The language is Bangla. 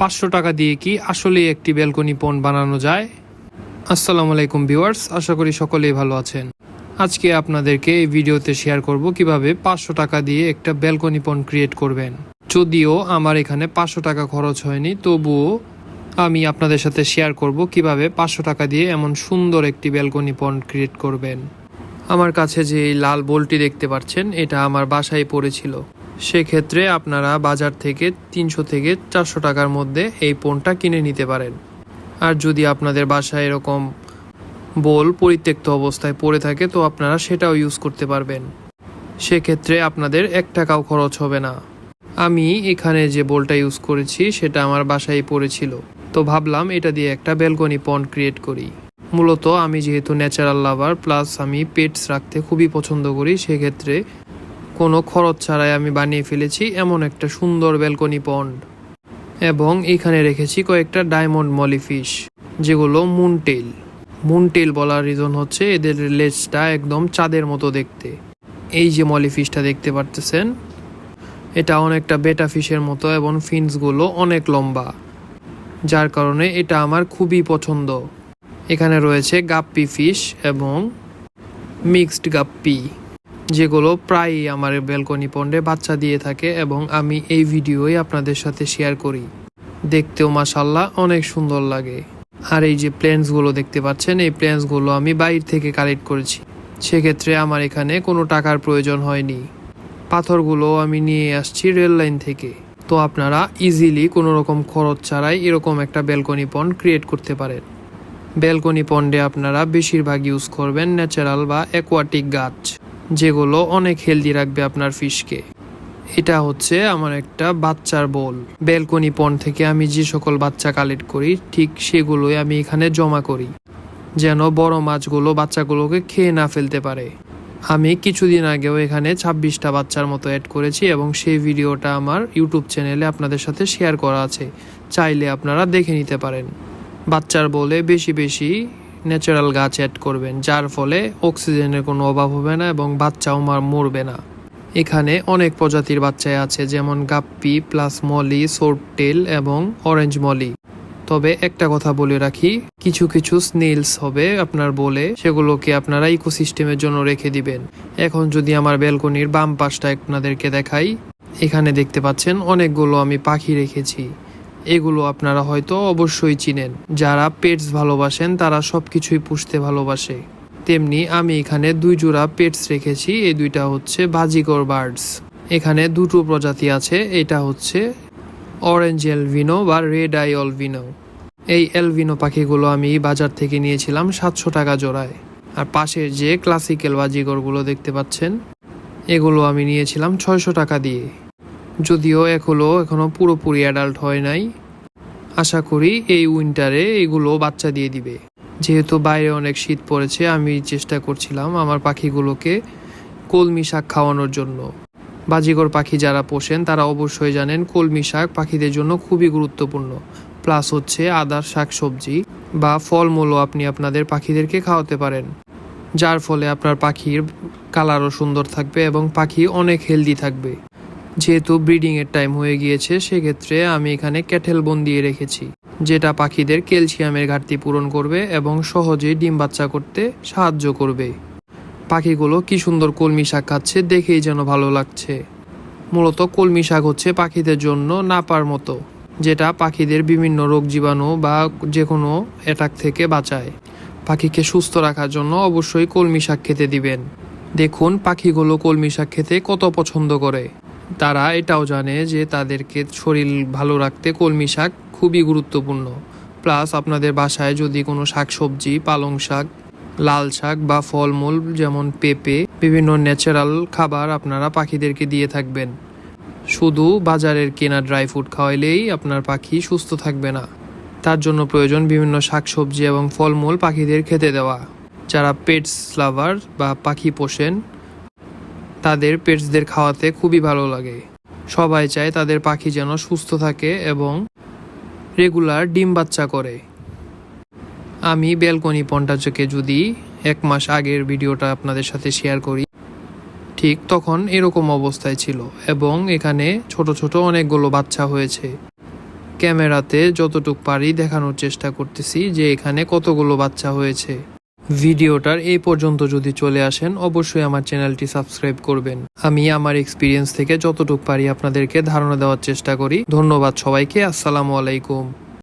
পাঁচশো টাকা দিয়ে কি আসলেই একটি ব্যালকনি পন্ড বানানো যায়? আসসালামু আলাইকুম ভিউয়ার্স, আশা করি সকলেই ভালো আছেন। আজকে আপনাদেরকে এই ভিডিওতে শেয়ার করব কীভাবে পাঁচশো টাকা দিয়ে একটা ব্যালকনি পন্ড ক্রিয়েট করবেন। যদিও আমার এখানে পাঁচশো টাকা খরচ হয়নি, তবুও আমি আপনাদের সাথে শেয়ার করব কীভাবে পাঁচশো টাকা দিয়ে এমন সুন্দর একটি ব্যালকনি পন্ড ক্রিয়েট করবেন। আমার কাছে যে লাল বলটি দেখতে পাচ্ছেন, এটা আমার বাসায় পড়েছিল। সেক্ষেত্রে আপনারা বাজার থেকে তিনশো থেকে চারশো টাকার মধ্যে এই পণটা কিনে নিতে পারেন। আর যদি আপনাদের বাসায় এরকম বোল পরিত্যক্ত অবস্থায় পড়ে থাকে, তো আপনারা সেটাও ইউজ করতে পারবেন। সেক্ষেত্রে আপনাদের এক টাকাও খরচ হবে না। আমি এখানে যে বোলটা ইউজ করেছি, সেটা আমার বাসায় পড়েছিল। তো ভাবলাম এটা দিয়ে একটা ব্যালকনি পন্ড ক্রিয়েট করি। মূলত আমি যেহেতু ন্যাচারাল লাভার প্লাস আমি পেটস রাখতে খুবই পছন্দ করি, সেক্ষেত্রে কোনো খরচ ছাড়াই আমি বানিয়ে ফেলেছি এমন একটা সুন্দর ব্যালকনি পন্ড। এবং এখানে রেখেছি কয়েকটা ডায়মন্ড মলি ফিশ, যেগুলো মুনটেল। মুনটেল বলার রিজন হচ্ছে এদের লেজটা একদম চাঁদের মতো দেখতে। এই যে মলি ফিশটা দেখতে পারতেছেন, এটা অনেকটা বেটা ফিশের মতো এবং ফিন্সগুলো অনেক লম্বা। যার কারণে এটা আমার খুবই পছন্দ। এখানে রয়েছে গাপ্পি ফিশ এবং মিক্সড গাপ্পি। যেগুলো প্রায়ই আমার ব্যালকনি পন্ডে বাচ্চা দিয়ে থাকে এবং আমি এই ভিডিওই আপনাদের সাথে শেয়ার করি। দেখতেও মাসাল্লাহ অনেক সুন্দর লাগে। আর এই যে প্লেন্সগুলো দেখতে পাচ্ছেন, এই প্লেন্সগুলো আমি বাইরে থেকে কালেক্ট করেছি। সেক্ষেত্রে আমার এখানে কোনো টাকার প্রয়োজন হয়নি। পাথরগুলো আমি নিয়ে আসছি রেল লাইন থেকে। তো আপনারা ইজিলি কোনো রকম খরচ ছাড়াই এরকম একটা ব্যালকনি পন্ড ক্রিয়েট করতে পারেন। ব্যালকনি পন্ডে আপনারা বেশিরভাগ ইউজ করবেন ন্যাচারাল বা অ্যাকোয়াটিক গাছ। যেগুলো অনেক হেলদি রাখবে আপনার ফিশকে। এটা হচ্ছে আমার একটা বাচ্চার বোল। ব্যালকনি পন্ড থেকে আমি যে সকল বাচ্চা কালেক্ট করি, ঠিক সেগুলোই আমি এখানে জমা করি। যেন বড় মাছগুলো বাচ্চাগুলোকে খেয়ে না ফেলতে পারে। আমি কিছুদিন আগেও এখানে ছাব্বিশটা বাচ্চার মতো অ্যাড করেছি এবং সেই ভিডিওটা আমার ইউটিউব চ্যানেলে আপনাদের সাথে শেয়ার করা আছে। চাইলে আপনারা দেখে নিতে পারেন। বাচ্চার বলে বেশি বেশি ন্যাচারাল গাছ অ্যাড করবেন, যার ফলে অক্সিজেনের কোনো অভাব হবে না এবং বাচ্চাও মার মরবে না। এখানে অনেক প্রজাতির বাচ্চাই আছে, যেমন গাপ্পি, প্লাস মলি, সোরটেল এবং অরেঞ্জ মলি। তবে একটা কথা বলে রাখি, কিছু কিছু স্নেলস হবে আপনার বলে, সেগুলোকে আপনারা ইকোসিস্টেমের জন্য রেখে দিবেন। এখন যদি আমার ব্যালকনির বাম পাশটা আপনাদেরকে দেখাই, এখানে দেখতে পাচ্ছেন অনেকগুলো আমি পাখি রেখেছি। এগুলো আপনারা হয়তো অবশ্যই চিনেন। যারা পেটস ভালোবাসেন, তারা সব কিছুই পুষতে ভালোবাসে। তেমনি আমি এখানে দুই জোড়া পেটস রেখেছি, এই দুইটা হচ্ছে বাজিকর বার্ডস। এখানে দুটো প্রজাতি আছে, এটা হচ্ছে অরেঞ্জ এলভিনো বা রেড আই অলভিনো এই এলভিনো পাখিগুলো আমি বাজার থেকে নিয়েছিলাম সাতশো টাকা জোড়ায়। আর পাশের যে ক্লাসিক্যাল বাজিগরগুলো দেখতে পাচ্ছেন, এগুলো আমি নিয়েছিলাম ছয়শো টাকা দিয়ে। যদিও এগুলো এখনও পুরোপুরি অ্যাডাল্ট হয় নাই। আশা করি এই উইন্টারে এগুলো বাচ্চা দিয়ে দিবে। যেহেতু বাইরে অনেক শীত পড়েছে, আমি চেষ্টা করছিলাম আমার পাখিগুলোকে কলমি শাক খাওয়ানোর জন্য। বাজিগর পাখি যারা পোষেন, তারা অবশ্যই জানেন কলমি শাক পাখিদের জন্য খুবই গুরুত্বপূর্ণ। প্লাস হচ্ছে আদার শাক সবজি বা ফলমূলও আপনি আপনাদের পাখিদেরকে খাওয়াতে পারেন। যার ফলে আপনার পাখির কালারও সুন্দর থাকবে এবং পাখি অনেক হেলদি থাকবে। যেহেতু ব্রিডিংয়ের টাইম হয়ে গিয়েছে, সেক্ষেত্রে আমি এখানে ক্যাটেল বোন দিয়ে রেখেছি, যেটা পাখিদের ক্যালসিয়ামের ঘাটতি পূরণ করবে এবং সহজেই ডিম বাচ্চা করতে সাহায্য করবে। পাখিগুলো কি সুন্দর কলমি শাক খাচ্ছে দেখেই যেন ভালো লাগছে। মূলত কলমি শাক হচ্ছে পাখিদের জন্য নাপার মতো, যেটা পাখিদের বিভিন্ন রোগ জীবাণু বা যে কোনো অ্যাটাক থেকে বাঁচায়। পাখিকে সুস্থ রাখার জন্য অবশ্যই কলমি শাক খেতে দিবেন। দেখুন পাখিগুলো কলমি শাক খেতে কত পছন্দ করে। তারা এটাও জানে যে তাদেরকে শরীর ভালো রাখতে কলমি শাক খুবই গুরুত্বপূর্ণ। প্লাস আপনাদের বাসায় যদি কোনো শাক সবজি পালং শাক, লাল শাক বা ফলমূল যেমন পেঁপে, বিভিন্ন ন্যাচারাল খাবার আপনারা পাখিদেরকে দিয়ে থাকবেন। শুধু বাজারের কেনা ড্রাই ফ্রুট খাওয়াইলেই আপনার পাখি সুস্থ থাকবে না। তার জন্য প্রয়োজন বিভিন্ন শাকসবজি এবং ফলমূল পাখিদের খেতে দেওয়া। যারা পেটস লাভার বা পাখি পোষেন তাদের পেটসদের খাওয়াতে খুবই ভালো লাগে। সবাই চায় তাদের পাখি যেন সুস্থ থাকে এবং রেগুলার ডিম বাচ্চা করে। আমি ব্যালকনি পন্টাচকে যদি এক মাস আগের ভিডিওটা আপনাদের সাথে শেয়ার করি, ঠিক তখন এরকম অবস্থায় ছিল এবং এখানে ছোট ছোট অনেকগুলো বাচ্চা হয়েছে। ক্যামেরাতে যতটুক পারি দেখানোর চেষ্টা করতেছি যে এখানে কতগুলো বাচ্চা হয়েছে। ভিডিওটার এই পর্যন্ত যদি চলে আসেন, অবশ্যই আমার চ্যানেলটি সাবস্ক্রাইব করবেন। আমি আমার এক্সপিরিয়েন্স থেকে যতটুক পারি আপনাদেরকে ধারণা দেওয়ার চেষ্টা করি। ধন্যবাদ সবাইকে, আসসালামু আলাইকুম।